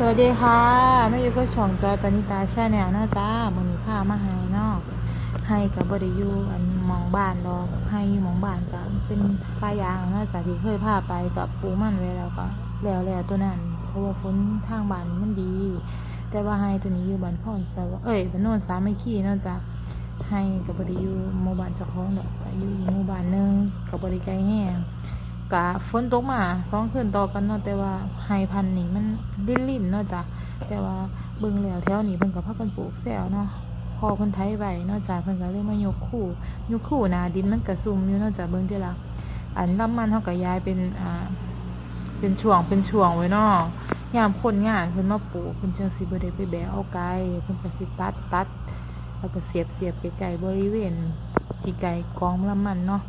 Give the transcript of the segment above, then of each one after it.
สวัสดีค่ะแม่ยูก็ช่องจอยปณิตาแช่แนวเนาะจ้ามือนี้ามาให้เนาะให้กับบริยูอันมองบ้านดอกให้อยู่มองบ้านก็เป็นป้ายางเนาะจ้าที่เคยพาไปกับปูมันไว้แล้วก็แล้วแล้วตัวนั้นเพราะว่าฝนทางบ้านมันดี แต่ว่าให้ตัวนี้อยู่บ้านพ่อนสวเอ้ยบ้านโนนสามัคคีเนาะจ้าให้กับบริยูหมู่บ้านเจ้าของดอกอยู่อีกหมู่บ้านนึงกับบริไกลแห้ง กะฝนตกมาสองคืนต่อกันเนาะแต่ว่าไฮพันธุ์นี่มันลิ้นลิ้นๆเนาะจ้ะแต่ว่าเบิ่งแล้วแถวนี้เพิ่นก็พากันปลูกแซวเนาะพอเพิ่นไถไว้เนาะจ้ะเพิ่นก็เลยมายกคู่ยกคู่นาดินมันก็ซุ่มอยู่เนาะจ้ะเบิ่งเด้อล่ะอันลำมันเฮาก็ย้ายเป็นอ่าเป็นช่วงเป็นช่วงไว้เนาะยามคนงานเพิ่นมาปลูกเพิ่นจังสิบ่ได้ไปแบกเอาไกลเพิ่นก็สิตัดตัดแล้วก็เสียบเสียบไกลๆบริเวณที่ไกลกองลำมันเนาะ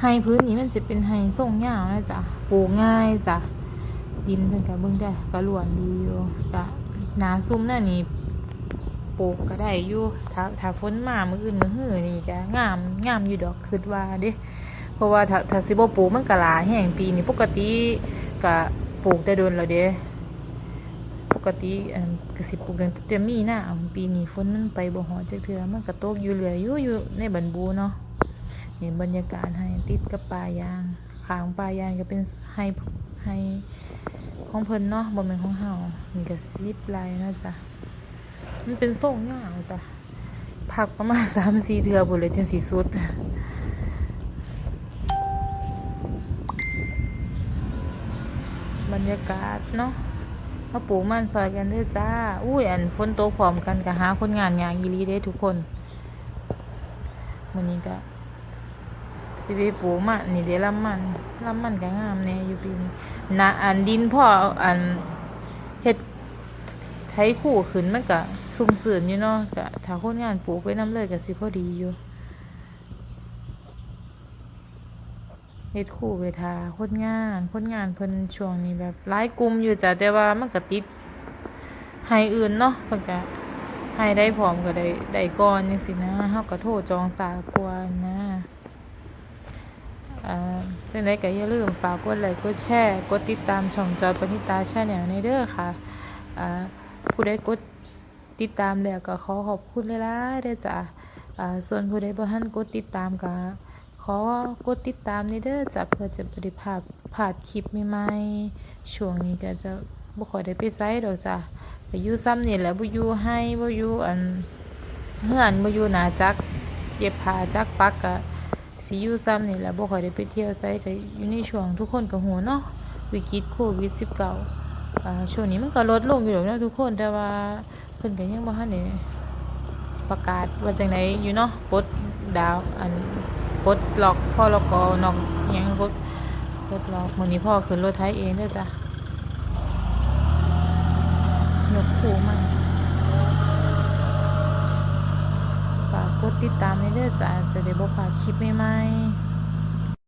ไฮพื้นนี้มันจะเป็นไฮส่งยาวนะจ๊ะปลูกง่ายจ้ะดินเพิ่นก็เบิ่งได้ก็ล้วนดีอยู่ก็หนาซุ่มนั่นนี่ปลูกก็ได้อยู่ถ้าถ้าฝนมามื้ออื่นมื้อหื้อนี่ก็งามงามอยู่ดอกคิดว่าเด้เพราะว่าถ้าถ้าสิบ่ปลูกมันก็หลายแห้งปีนี้ปกติก็ปลูกแต่โดนแล้วเด้ปกติอันก็สิปลูกตั้งแต่มีหน้าปีนี้ฝนมันไปบ่ฮอดจักเทื่อมันก็ตกอยู่เรื่อยอยู่อยู่ในบันบูเนาะ เห็นบรรยากาศให้ติดกับป่ายางขางป่ายางก็เป็นให้ให้ของเพิ่นเนาะบ่แม่นของเฮานี่ก็ซิปไลน์เนาะจ้ะมันเป็นทรงยาวจ้ะพักประมาณ3-4เทื่อพุ่นเลยจังสิสุดบรรยากาศเนาะมาปลูกมันซอยกันเด้อจ้า อุ้ยอันฝนตกพร้อมกันก็หาคนงานยากอีหลีเด้ทุกคนมื้อนี้ก็ สิไปปลูกมันนี่เดี๋ยวลำมันลำมันก็งามแน่อยู่ปีนี้นะอันดินพ่ออันเฮ็ดไถคู่ขึ้นมันก็สุ่มเสือนอยู่เนาะก็ถ้าคนงานปลูกไปน้ำเลยก็สิพอดีอยู่เฮ็ดคู่ไปทาคนงานคนงานเพิ่นช่วงนี้แบบหลายกลุ่มอยู่จ้ะแต่ว่ามันก็ติดให้อื่นเนาะเพิ่นก็ให้ได้พร้อมก็ได้ได้ก่อนจังซี่นะเฮาก็โทรจองสากว่านะ จังไดก็อย่าลืมฝากกดไลค์กดแชร์กดติดตามช่องจอยปณิตาชาแนลในเด้อค่ะอ่าผู้ใดกดติดตามแล้วก็ขอขอบคุณหลายๆเด้อจ้ะอ่าส่วนผู้ใดบ่ทันกดติดตามก็ขอกดติดตามในเด้อจ้ะเพื่อจะบ่ได้พลาพลาดคลิปใหม่ๆช่วงนี้ก็จะบ่ค่อยได้ไปไสดอกจ้ะก็อยู่ซ้ำนี่แหละบ่อยู่ให้บ่อยู่อันเฮือนบ่อยู่หน้าจักเย็บผ้าจักปักก็ สิอยู่ซ้ำนี่แหละบ่ค่อยได้ไปเที่ยวไสก็อยู่ในช่วงทุกคนก็หัวเนาะวิกฤตโควิด19อ่าช่วงนี้มันก็ลดลงอยู่ดอกเนะทุกคนแต่ว่าเพิ่นก็ยังบ่ทันได้ประกาศว่าจังไดอยู่เนาะปลดดาวอันปลดล็อกพรกนอกอิหยังปลดปลดล็อกมื้อนี้พ่อขึ้นรถไถเองเด้อจ้ะยกคู่มาฝากกด ติดตามในเด้อจ้ะจะได้บ่พลาดคลิปใหม่ๆ